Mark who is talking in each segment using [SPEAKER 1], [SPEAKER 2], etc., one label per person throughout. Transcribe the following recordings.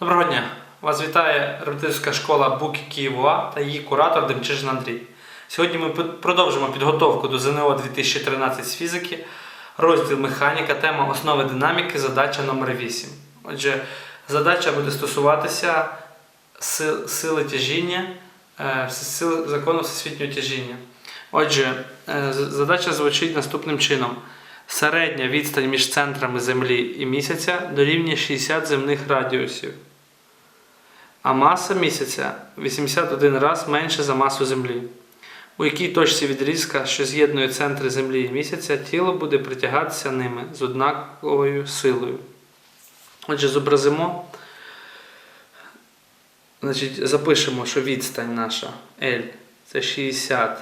[SPEAKER 1] Доброго дня! Вас вітає репетиторська школа Буки Києва та її куратор Демчижин Андрій. Сьогодні ми продовжимо підготовку до ЗНО 2013 з фізики, розділ механіка, тема основи динаміки, задача номер 8. Отже, задача буде стосуватися сил- сили тяжіння, е, закону всесвітнього тяжіння. Отже, е, задача звучить наступним чином. Середня відстань між центрами Землі і місяця дорівнює 60 земних радіусів. А маса місяця 81 раз менше за масу Землі. У якій точці відрізка, що з'єднує центри Землі і місяця, тіло буде притягатися ними з однаковою силою. Отже, зобразимо, значить, запишемо, що відстань наша L це 60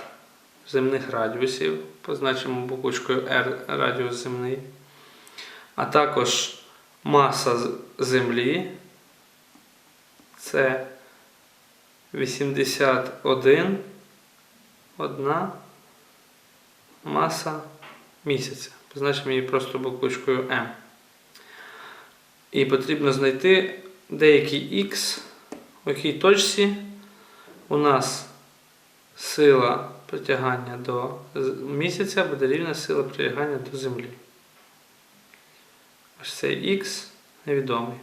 [SPEAKER 1] земних радіусів, позначимо буквочкою R радіус земний, а також маса Землі це 81 одна маса місяця. Позначимо її просто буквочкою M. І потрібно знайти деякий X, у якій точці у нас сила притягання до місяця буде рівна сила притягання до Землі. Ось цей Х невідомий.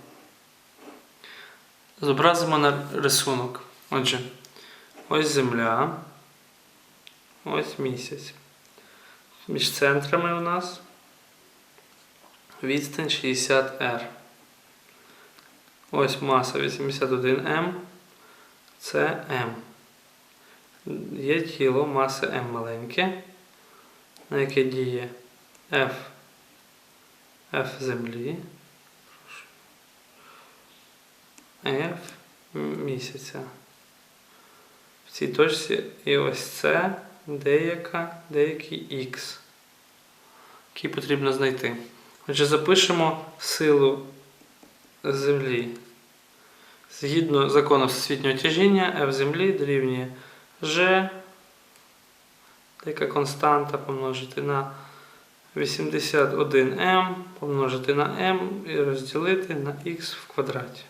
[SPEAKER 1] Зобразимо на рисунок. Отже, ось Земля, ось місяць. Між центрами у нас відстань 60R. Ось маса 81М. Це М. Є тіло маси М маленьке, на яке діє F, F землі. F місяця. В цій точці і ось це деяка, деякий X, який потрібно знайти. Отже, запишемо силу Землі. Згідно закону всесвітнього тяжіння, F землі дорівнює G, деяка константа помножити на 81m, помножити на m і розділити на x в квадраті.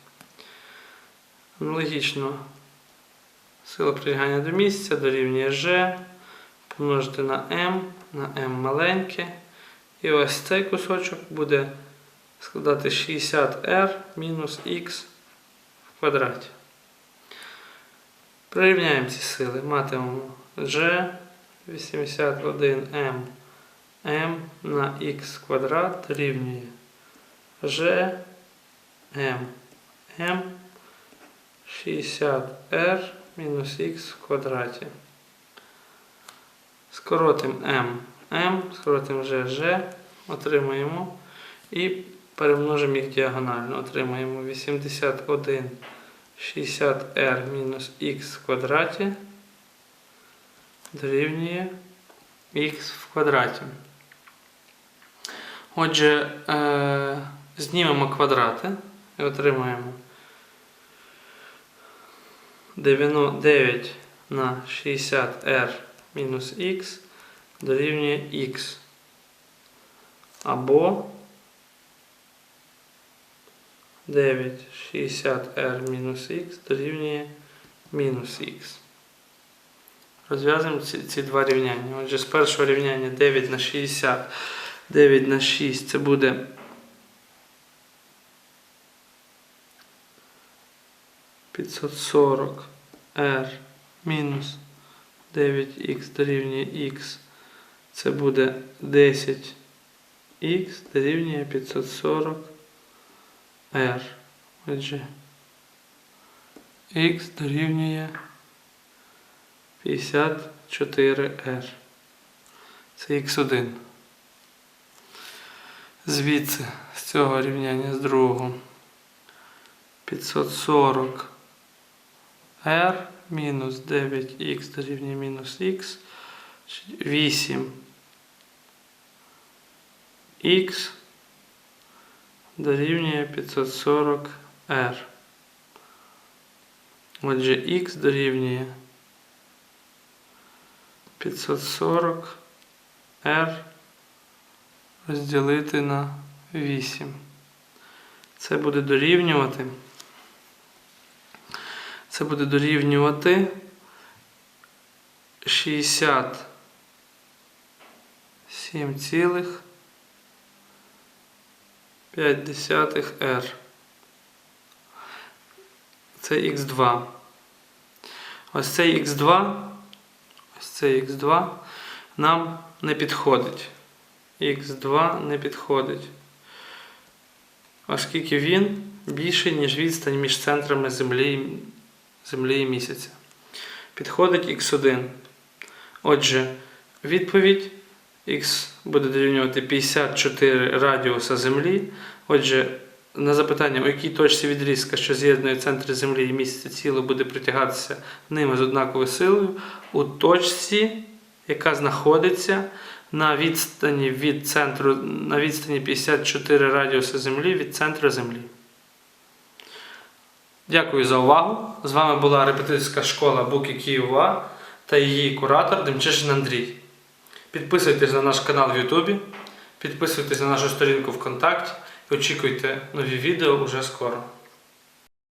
[SPEAKER 1] Аналогічно сила притягання до місця дорівнює G, помножити на m, на m маленьке. І ось цей кусочок буде складати 60r мінус x в квадраті. Прирівняємо ці сили. Матимемо G 81m m на x квадрат дорівнює G m m 60r мінус x в квадраті. Скоротимо m m, скоротимо G G, отримаємо і перемножимо їх діагонально. Отримаємо 81 60r мінус х в квадраті дорівнює х в квадраті. Отже, е, знімемо квадрати і отримаємо 9 на 60r мінус х дорівнює х. Або 9 60r мінус х дорівнює мінус х. Розв'язуємо ці, ці два рівняння. Отже, з першого рівняння 9 на 60, 9 на 6 це буде 540 r мінус 9х дорівнює х. Це буде 10х дорівнює 540 r. Отже, х дорівнює 54r. Це х1. Звідси, з цього рівняння, з другого. 540 r мінус 9х дорівнює мінус х. 8 х дорівнює 540 r. Отже, х дорівнює 540 r розділити на 8. Це буде дорівнювати Це буде дорівнювати 67,5 R. Це Х2. Ось цей Х2, ось цей Х2 нам не підходить. Х2 не підходить. Оскільки він більший, ніж відстань між центрами Землі, Землі і місяця. Підходить Х1. Отже, відповідь Х буде дорівнювати 54 радіуса Землі. Отже, на запитання, у якій точці відрізка, що з'єднує центри Землі і місяця тіло буде притягатися ними з однаковою силою, у точці, яка знаходиться на відстані від центру, на відстані 54 радіуса Землі від центру Землі. Дякую за увагу. З вами була репетиторська школа Буки Києва та її куратор Демчишин Андрій. Підписуйтесь на наш канал в Ютубі, підписуйтесь на нашу сторінку ВКонтакті і очікуйте нові відео уже скоро.